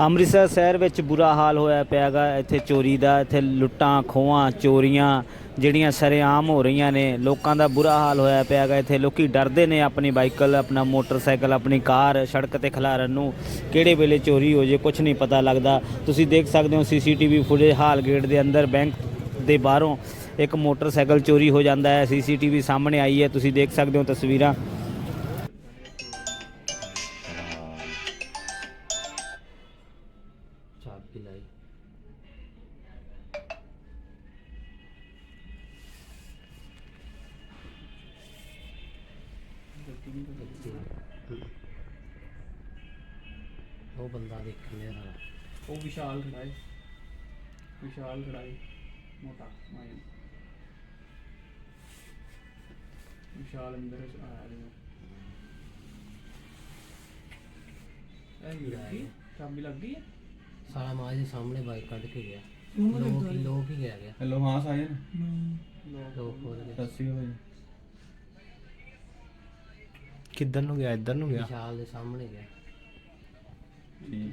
ਅੰਮ੍ਰਿਤਸਰ ਸ਼ਹਿਰ ਵਿੱਚ ਬੁਰਾ ਹਾਲ ਹੋਇਆ ਪਿਆਗਾ। ਇੱਥੇ ਚੋਰੀ ਦਾ, ਇੱਥੇ ਲੁੱਟਾਂ, ਖੋਹਾਂ, ਚੋਰੀਆਂ ਜਿਹੜੀਆਂ ਸਰੇਆਮ ਹੋ ਰਹੀਆਂ ਨੇ, ਲੋਕਾਂ ਦਾ ਬੁਰਾ ਹਾਲ ਹੋਇਆ ਪਿਆਗਾ। ਇੱਥੇ ਲੋਕੀ ਡਰਦੇ ਨੇ ਆਪਣੀ ਬਾਈਕਲ, ਆਪਣਾ ਮੋਟਰਸਾਈਕਲ, ਆਪਣੀ ਕਾਰ ਸੜਕ ਤੇ ਖਿਲਾਰਨ ਨੂੰ। ਕਿਹੜੇ ਵੇਲੇ ਚੋਰੀ ਹੋ ਜੇ ਕੁਝ ਨਹੀਂ ਪਤਾ ਲੱਗਦਾ। ਤੁਸੀਂ ਦੇਖ ਸਕਦੇ ਹੋ ਸੀਸੀਟੀਵੀ ਫੁਟੇਜ ਹਾਲ ਗੇਟ ਦੇ ਅੰਦਰ, ਬੈਂਕ ਦੇ ਬਾਹਰੋਂ ਇੱਕ ਮੋਟਰਸਾਈਕਲ ਚੋਰੀ ਹੋ ਜਾਂਦਾ ਹੈ। ਸੀਸੀਟੀਵੀ ਸਾਹਮਣੇ ਆਈ ਹੈ। ਤੁਸੀਂ ਦੇਖ ਸਕਦੇ ਹੋ ਤਸਵੀਰਾਂ। ਚਾਬੀ ਲਾਈ ਉਹ ਬੰਦਾ ਦੇਖ ਮੇਰਾ ਉਹ ਵਿਸ਼ਾਲ ਹੈ ਵਿਸ਼ਾਲ ਹੈ ਮੋਟਾ ਮਾਇਨ ਵਿਸ਼ਾਲ ਅੰਦਰ ਆਇਆ ਜੀ। ਇਹ ਵੀ ਲੱਗੀ? ਚਾਬੀ ਲੱਗ ਗਈ ਹੈ? ਸਾਲਾ ਮਾਂ ਦੇ ਸਾਹਮਣੇ ਬਾਈਕ ਕੱਢ ਕੇ ਗਿਆ। ਲੋਕ ਹੀ ਲੋਕ ਹੀ ਗਿਆ ਗਿਆ। ਹੈਲੋ ਹਾਂ। ਸਾਜਨ ਲੋਕ ਖੋਲ ਕੇ ਸਤਿ ਸ਼੍ਰੀ ਅਕਾਲ ਕਿੱਧਰ ਨੂੰ ਗਿਆ? ਇੱਧਰ ਨੂੰ ਗਿਆ? ਵਿਸ਼ਾਲ ਦੇ ਸਾਹਮਣੇ ਗਿਆ। ਜੀ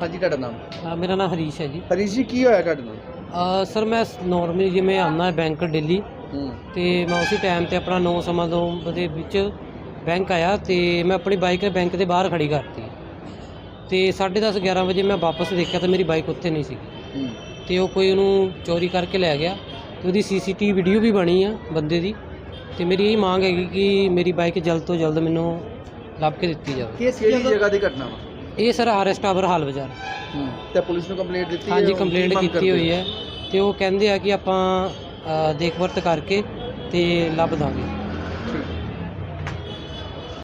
ਹਾਂਜੀ ਤੁਹਾਡਾ ਨਾਮ? ਅ, ਮੇਰਾ ਨਾਮ ਹਰੀਸ਼ ਹੈ ਜੀ। ਹਰੀਸ਼ ਜੀ ਕੀ ਹੋਇਆ ਤੁਹਾਡੇ ਨਾਲ? ਅ, ਸਰ ਮੈਂ ਨਾਰਮਲੀ ਜਿਵੇਂ ਆਉਂਦਾ ਬੈਂਕ ਦਿੱਲੀ ਹੂੰ। ਤੇ ਮੈਂ ਉਸੇ ਟਾਈਮ ਤੇ ਆਪਣਾ 9 ਸਮਾਂ ਦੋ ਦੇ ਵਿੱਚ ਬੈਂਕ ਆਇਆ ਤੇ ਮੈਂ ਆਪਣੀ ਬਾਈਕ ਬੈਂਕ ਦੇ ਬਾਹਰ ਖੜੀ ਕਰਤੀ। ਤੇ 10:30 11 ਵਜੇ ਮੈਂ ਵਾਪਸ ਦੇਖਿਆ ਤਾਂ ਮੇਰੀ ਬਾਈਕ ਉੱਥੇ ਨਹੀਂ ਸੀ। ਤੇ ਉਹ ਕੋਈ ਉਹਨੂੰ ਚੋਰੀ ਕਰਕੇ ਲੈ ਗਿਆ ਤੇ ਉਹਦੀ ਸੀਸੀਟੀਵੀ ਵੀਡੀਓ ਵੀ ਬਣੀ ਆ ਬੰਦੇ ਦੀ। ਤੇ ਮੇਰੀ ਇਹ ਮੰਗ ਹੈਗੀ ਕਿ ਮੇਰੀ ਬਾਈਕ ਜਲਦ ਤੋਂ ਜਲਦ ਮੈਨੂੰ ਲੱਭ ਕੇ ਦਿੱਤੀ ਜਾਵੇ। ਕਿਸ ਕਿਹੜੀ ਜਗ੍ਹਾ ਦੀ ਘਟਨਾ ਵਾ? ਇਹ ਸਰ ਆਰਐਸ ਟਾਵਰ ਹਾਲ ਬਾਜ਼ਾਰ। ਤੇ ਪੁਲਿਸ ਨੂੰ ਕੰਪਲੇਂਟ ਦਿੱਤੀ ਹੈ? ਹਾਂਜੀ ਕੰਪਲੇਂਟ ਕੀਤੀ ਹੋਈ? ਹੈ। ਤੇ ਉਹ ਕਹਿੰਦੇ ਆ ਕਿ ਆਪਾਂ ਦੇਖ ਵਰਤ ਕਰਕੇ ਤੇ ਲੱਭ ਦਾਂਗੇ।